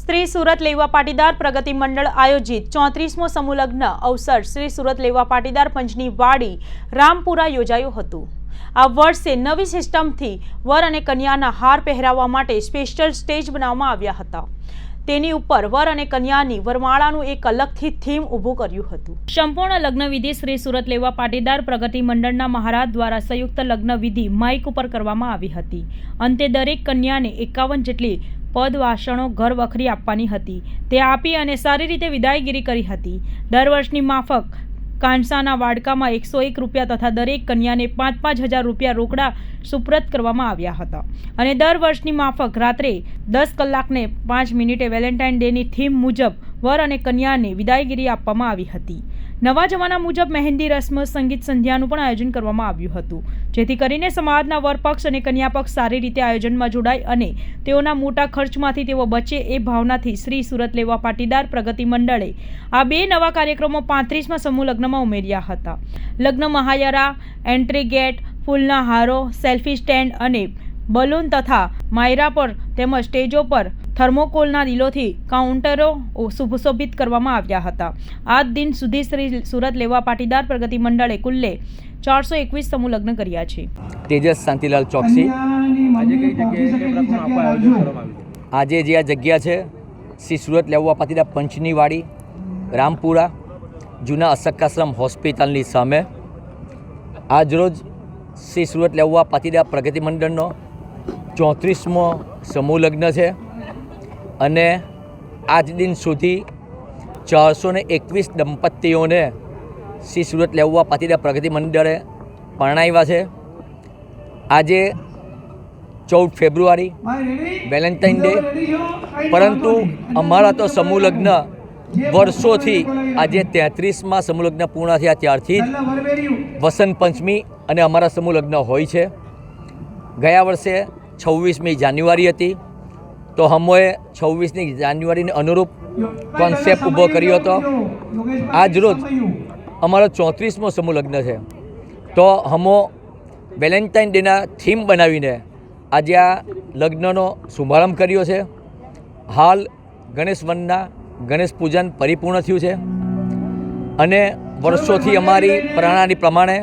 શ્રી સુરત લેવા પાટીદાર પ્રગતિ મંડળ આયોજિત ચોત્રીસમો સમૂહલગ્ન અવસર શ્રી સુરત લેવા પાટીદાર પંચની વાડી રામપુરા યોજાયું હતું. આ વર્ષે નવી સિસ્ટમથી વર અને કન્યાના હાર પહેરાવવા માટે સ્પેશિયલ સ્ટેજ બનાવવામાં આવ્યા હતા. તેની ઉપર વર અને કન્યાની વરમાળાનું એક અલગથી થીમ ઊભું કર્યું હતું. સંપૂર્ણ લગ્નવિધિ શ્રી સુરત લેવા પાટીદાર પ્રગતિ મંડળના મહારાજ દ્વારા સંયુક્ત લગ્નવિધિ માઇક ઉપર કરવામાં આવી હતી. અંતે દરેક કન્યાને એકાવન જેટલી પદ વાસણો ઘર વખરી આપવાની હતી. તે આપી અને સારી રીતે વિદાયગીરી કરી હતી. દર વર્ષની માફક કાંસાના વાડકામાં એકસો એક રૂપિયા તથા દરેક કન્યાને પાંચ પાંચ હજાર રૂપિયા રોકડા સુપ્રત કરવામાં આવ્યા હતા. અને દર વર્ષની માફક રાત્રે દસ કલાકને પાંચ મિનિટે વેલેન્ટાઇન ડેની થીમ મુજબ વર અને કન્યાને વિદાયગીરી આપવામાં આવી હતી. નવા જમાના મુજબ મહેંદી, રસ્મ, સંગીત સંધ્યાનું પણ આયોજન કરવામાં આવ્યું હતું. જેથી કરીને સમાજના વરપક્ષ અને કન્યાપક્ષ સારી રીતે આયોજનમાં જોડાય અને તેઓના મોટા ખર્ચમાંથી તેઓ બચે એ ભાવનાથી શ્રી સુરત લેવા પાટીદાર પ્રગતિ મંડળે આ બે નવા કાર્યક્રમો પાંત્રીસમાં સમૂહ લગ્નમાં ઉમેર્યા હતા. લગ્ન મહાયરા, એન્ટ્રી ગેટ, ફૂલના હારો, સેલ્ફી સ્ટેન્ડ અને બલૂન તથા માયરા પર તેમજ સ્ટેજો પર થર્મોકોલના દિલોથી કાઉન્ટરો સુશોભિત કરવામાં આવ્યા હતા. આ દિન સુધી શ્રી સુરત લેવા પાટીદાર પ્રગતિ મંડળે કુલ્લે ચારસો એકવીસ સમૂહ લગ્ન કર્યા છે. તેજસ શાંતિલાલ ચોકસી. આજે આજે જે આ જગ્યા છે શ્રી સુરત લેવા પાટીદાર પંચની વાડી રામપુરા જૂના અશક્કાશ્રમ હોસ્પિટલની સામે. આજરોજ શ્રી સુરત લેવા પાટીદાર પ્રગતિ મંડળનો ચોત્રીસમો સમૂહ લગ્ન છે. અને આજ દિન સુધી ચારસો ને એકવીસ દંપતીઓને શ્રી સુરત લેવવા પાટીદાર પ્રગતિ મંડળે પરણાવ્યા છે. આજે ચૌદ ફેબ્રુઆરી, વેલેન્ટાઇન ડે. પરંતુ અમારા તો સમૂહ લગ્ન વર્ષોથી આજે તેત્રીસમાં સમૂહ લગ્ન પૂર્ણ થયા ત્યારથી જ વસંત પંચમી અને અમારા સમૂહ લગ્ન હોય છે. ગયા વર્ષે છવ્વીસમી જાન્યુઆરી હતી. તો હમોએ છવ્વીસમી જાન્યુઆરીને અનુરૂપ કોન્સેપ્ટ ઊભો કર્યો હતો. આજ રોજ અમારો ચોત્રીસમો સમૂહ લગ્ન છે. તો હમો વેલેન્ટાઇન ડેના થીમ બનાવીને આજે આ લગ્નનો શુભારંભ કર્યો છે. હાલ ગણેશ વનના ગણેશ પૂજન પરિપૂર્ણ થયું છે. અને વર્ષોથી અમારી પ્રણાલી પ્રમાણે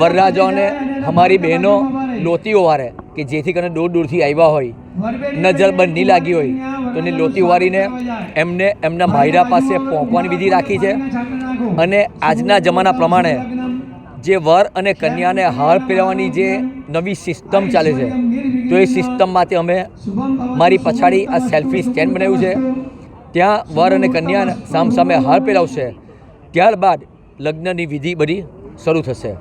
વરરાજાઓને, અમારી બહેનો લોતીઓ વારે કે જેથી કરીને દૂર દૂરથી આવ્યા હોય. નજર બંધ નહીં લાગી હોય તો એને લોતી વારીને એમને એમના માયરા પાસે પહોંચવાની વિધિ રાખી છે. અને આજના જમાના પ્રમાણે જે વર અને કન્યાને હાર પહેરવાની જે નવી સિસ્ટમ ચાલે છે તો એ સિસ્ટમમાંથી અમે મારી પછાડી આ સેલ્ફી સ્ટેન્ડ બનાવ્યું છે. ત્યાં વર અને કન્યા સામ સામે હાર પહેરાવશે. ત્યારબાદ લગ્નની વિધિ બધી શરૂ થશે.